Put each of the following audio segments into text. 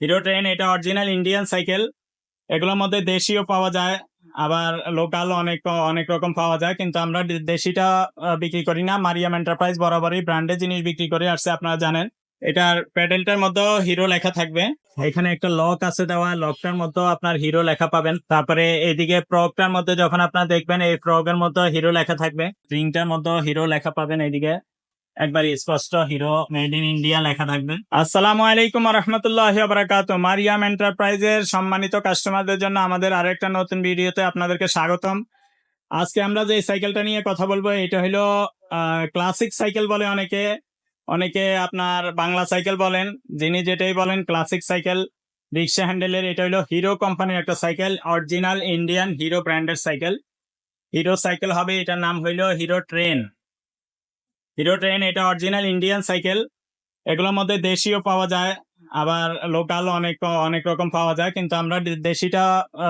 Hero train, এটা original Indian cycle এগুলোর মধ্যে দেশীয় পাওয়া যায়, আবার লোকাল অনেক অনেক রকম পাওয়া যায়, কিন্তু আমরা দেশিটা বিক্রি করি না। মারিয়াম এন্টারপ্রাইজ বরাবরই ব্র্যান্ডের জিনিস বিক্রি করে আসছে, আপনারা জানেন। এটার প্যাডেলটার মধ্যেও হিরো লেখা থাকবে। এখানে একটা লক আছে দেওয়া লকটার মধ্যে আপনার হিরো লেখা পাবেন। তারপরে এদিকে প্রগটার মধ্যে যখন আপনার দেখবেন, এই প্রগের মধ্যে হিরো লেখা থাকবে। রিংটার মধ্যে হিরো লেখা পাবেন এইদিকে একবার স্পষ্ট হিরো মেড ইন ইন্ডিয়া লেখা থাকবে। আসসালামু আলাইকুম রহমতুল্লাহ বারাকাত মারিয়াম এন্টারপ্রাইজের সম্মানিত কাস্টমারদের জন্য আমাদের আরেকটা নতুন ভিডিওতে আপনাদেরকে স্বাগতম। আজকে আমরা যে সাইকেলটা নিয়ে কথা বলব, এটা হলো ক্লাসিক সাইকেল বলে অনেকে অনেকে আপনার বাংলা সাইকেল বলেন, যিনি যেটাই বলেন ক্লাসিক সাইকেল, রিক্সা হ্যান্ডেলের, এটা হলো হিরো কোম্পানির একটা সাইকেল, অরিজিনাল ইন্ডিয়ান হিরো ব্র্যান্ডের সাইকেল। হিরো সাইকেল হবে, এটার নাম হইল হিরো ট্রেন। হিরো ট্রেন, এটা অরিজিনাল ইন্ডিয়ান সাইকেল। এগুলোর মধ্যে দেশীয় পাওয়া যায়, আবার লোকাল অনেক অনেক রকম পাওয়া যায়, কিন্তু আমরা দেশিটা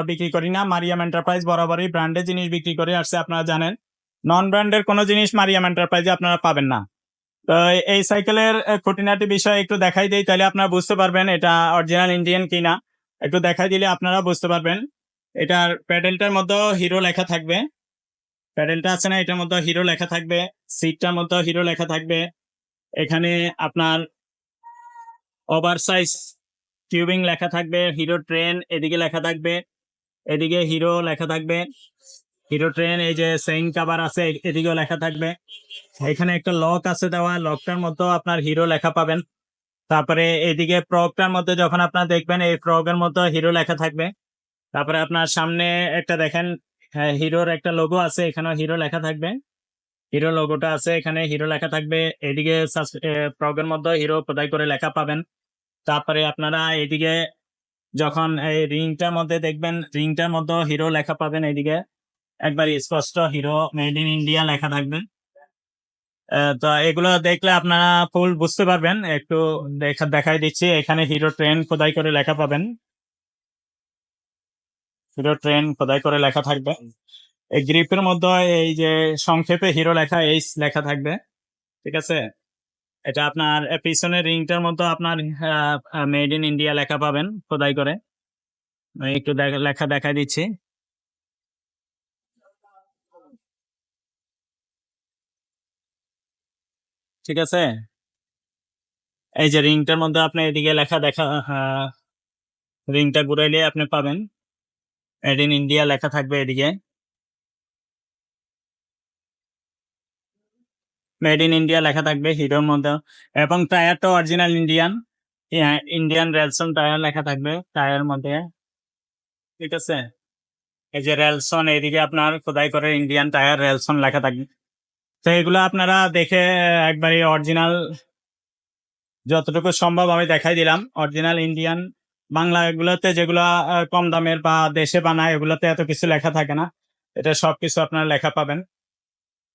বিক্রি করি না। মারিয়াম এন্টারপ্রাইজ বরাবরই ব্র্যান্ডের জিনিস বিক্রি করে আসছে, আপনারা জানেন। নন ব্র্যান্ডের কোনো জিনিস মারিয়াম এন্টারপ্রাইজে আপনারা পাবেন না। তো এই সাইকেলের খুঁটিনাটি বিষয় একটু দেখাই দিই, তাহলে আপনারা বুঝতে পারবেন এটা অরিজিনাল ইন্ডিয়ান কিনা। একটু দেখাই দিলে আপনারা বুঝতে পারবেন। এটার প্যাডেলটার মধ্যেও হিরো লেখা থাকবে। প্যাডেলটা আছে না, এটার মধ্যে হিরো লেখা থাকবে, সিটটার মধ্যে হিরো লেখা থাকবে। এখানে আপনার ওভার সাইজ টিউবিং লেখা থাকবে, হিরো ট্রেন এদিকে লেখা থাকবে, এদিকে হিরো লেখা থাকবে, হিরো ট্রেন এই যে সেইং কাভার আছে, এদিকেও লেখা থাকবে। এখানে একটা লক আছে দেওয়া, লকটার মধ্যেও আপনার হিরো লেখা পাবেন। তারপরে এদিকে প্রগটার মধ্যে যখন আপনার দেখবেন, এই প্রগের মধ্যে হিরো লেখা থাকবে। তারপরে আপনার সামনে একটা দেখেন হ্যাঁ, হিরোর একটা লোগো আছে এখানে হিরো লেখা থাকবে। হিরো লোগোটা আছে এখানে হিরো লেখা থাকবে। এদিকে প্রগের মধ্যে হিরো খোদাই করে লেখা পাবেন। তারপরে আপনারা এদিকে যখন এই রিংটার মধ্যে দেখবেন রিংটার মধ্যে হিরো লেখা পাবেন এদিকে। একবার স্পষ্ট হিরো মেড ইন ইন্ডিয়া লেখা থাকবে। তো এগুলো দেখলে আপনারা ফুল বুঝতে পারবেন। একটু দেখা দেখাই দিচ্ছি এখানে হিরো ট্রেন খোদাই করে লেখা পাবেন। হিরো ট্রেন খোদাই করে লেখা থাকবে। এই গ্রিপের মধ্যে এই যে সংক্ষেপে হিরো লেখা এইচ লেখা থাকবে, ঠিক আছে? এটা আপনার পিছনের রিংটার মধ্যে আপনার মেড ইন ইন্ডিয়া লেখা পাবেন, খোদাই করে। একটু লেখা দেখা দিচ্ছি। ঠিক আছে? এই যে রিংটার মধ্যে আপনি এদিকে লেখা দেখা রিংটা ঘুরাইলে আপনি পাবেন। মেড ইন ইন্ডিয়া লেখা থাকবে এদিকে। মেড ইন ইন্ডিয়া লেখা থাকবে হিরোর মধ্যে। এবং টায়ারটা original Indian Indian Ralson tyre লেখা থাকবে টায়ার মধ্যে। ঠিক আছে? এই যে রেলসন এইদিকে আপনার খোদাই করে ইন্ডিয়ান টায়ার রেলসন লেখা থাকবে। তো এগুলো আপনারা দেখে একবারে অরিজিনাল যতটুকু সম্ভব আমি দেখাই দিলাম। অরিজিনাল ইন্ডিয়ান বাংলা এগুলোতে যেগুলো কম দামের বা দেশে বানায় এগুলোতে এত কিছু লেখা থাকে না। এটা সবকিছু আপনারা লেখা পাবেন।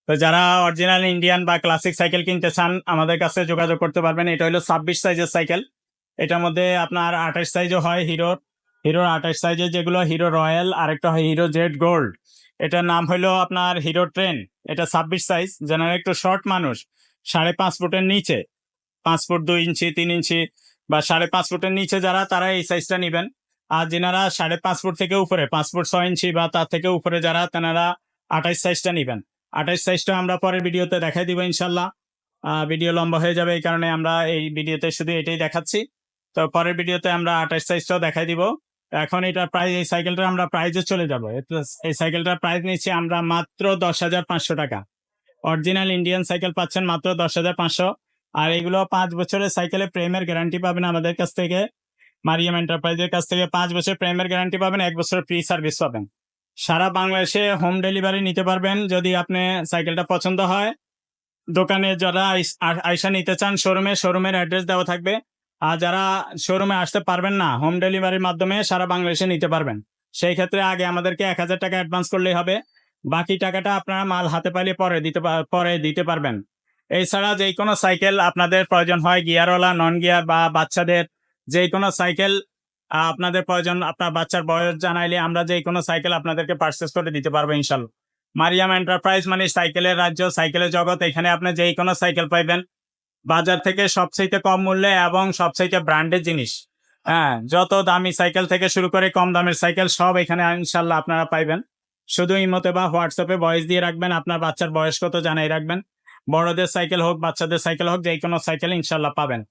তো যারা অরিজিনাল ইন্ডিয়ান বা ক্লাসিক সাইকেল কিনতে চান, আমাদের কাছে যোগাযোগ করতে পারবেন। এটা হলো ছাব্বিশ সাইজের সাইকেল এটার মধ্যে আপনার আঠাশ সাইজও হয় হিরোর হিরোর আঠাশ সাইজের যেগুলো হিরো রয়্যাল আরেকটা হয় হিরো জেড গোল্ড এটার নাম হলো আপনার হিরো ট্রেন এটা ছাব্বিশ সাইজ যারা একটু শর্ট মানুষ। সাড়ে পাঁচ ফুটের নিচে। পাঁচ ফুট দুই ইঞ্চি, তিন ইঞ্চি। বা সাড়ে পাঁচ ফুটের নিচে যারা, তারা এই সাইজটা নিবেন। আর যেনারা সাড়ে পাঁচ ফুট থেকে উপরে, পাঁচ ফুট ছয় ইঞ্চি বা তার থেকে উপরে যারা, তেনারা আঠাশ সাইজটা নিবেন। আঠাশ সাইজটা আমরা পরের ভিডিওতে দেখাই দিব ইনশাল্লাহ ভিডিও লম্বা হয়ে যাবে এই কারণে আমরা এই ভিডিওতে শুধু এটাই দেখাচ্ছি। তো পরের ভিডিওতে আমরা আঠাশ সাইজটাও দেখাই দিব। এখন এটা প্রাইস এই সাইকেলটা আমরা প্রাইজে চলে যাব। এই সাইকেলটার প্রাইস নিচ্ছি আমরা মাত্র দশ হাজার পাঁচশো টাকা। অরিজিনাল ইন্ডিয়ান সাইকেল পাচ্ছেন মাত্র দশ হাজার পাঁচশো। আর এগুলো পাঁচ বছরের সাইকেলে প্রেমের গ্যারান্টি পাবেন আমাদের কাছ থেকে। মারিয়াম এন্টারপ্রাইজের কাছ থেকে পাঁচ বছর প্রেমের গ্যারান্টি পাবেন, এক বছর ফ্রি সার্ভিস পাবেন। সারা বাংলাদেশে হোম ডেলিভারি নিতে পারবেন যদি আপনি সাইকেলটা পছন্দ হয়। দোকানে যারা আইস- আ- আইসা নিতে চান শোরুমে শোরুমের অ্যাড্রেস দেওয়া থাকবে। আর যারা শোরুমে আসতে পারবেন না হোম ডেলিভারির মাধ্যমে সারা বাংলাদেশে নিতে পারবেন। সেই ক্ষেত্রে আগে আমাদেরকে এক হাজার টাকা অ্যাডভান্স করলেই হবে। বাকি টাকাটা আপনারা মাল হাতে পাইলে পরে দিতে পরে দিতে পারবেন। এছাড়া যে কোনো সাইকেল আপনাদের প্রয়োজন হয় গিয়ারওয়ালা নন গিয়ার বা বাচ্চাদের যে কোনো সাইকেল আপনাদের প্রয়োজন, আপনার বাচ্চার বয়স জানাইলে আমরা যে কোনো সাইকেল আপনাদেরকে পারচেস করে দিতে পারব ইনশাল্লাহ। মারিয়াম এন্টারপ্রাইজ মানে সাইকেলের রাজ্য, সাইকেলের জগৎ, এখানে আপনি যে কোনো সাইকেল পাইবেন। বাজার থেকে সবচেয়ে কম মূল্যে এবং সবচেয়ে ব্র্যান্ডের জিনিস। হ্যাঁ যত দামি সাইকেল থেকে শুরু করে কম দামের সাইকেল সব এখানে ইনশাল্লাহ আপনারা পাইবেন। শুধু ইমতে বা হোয়াটসঅ্যাপে বয়স দিয়ে রাখবেন, আপনার বাচ্চার বয়স কত জানাই রাখবেন। বড়দের সাইকেল হোক বাচ্চাদের সাইকেল হোক যে কোনো সাইকেল ইনশাল্লাহ পাবেন।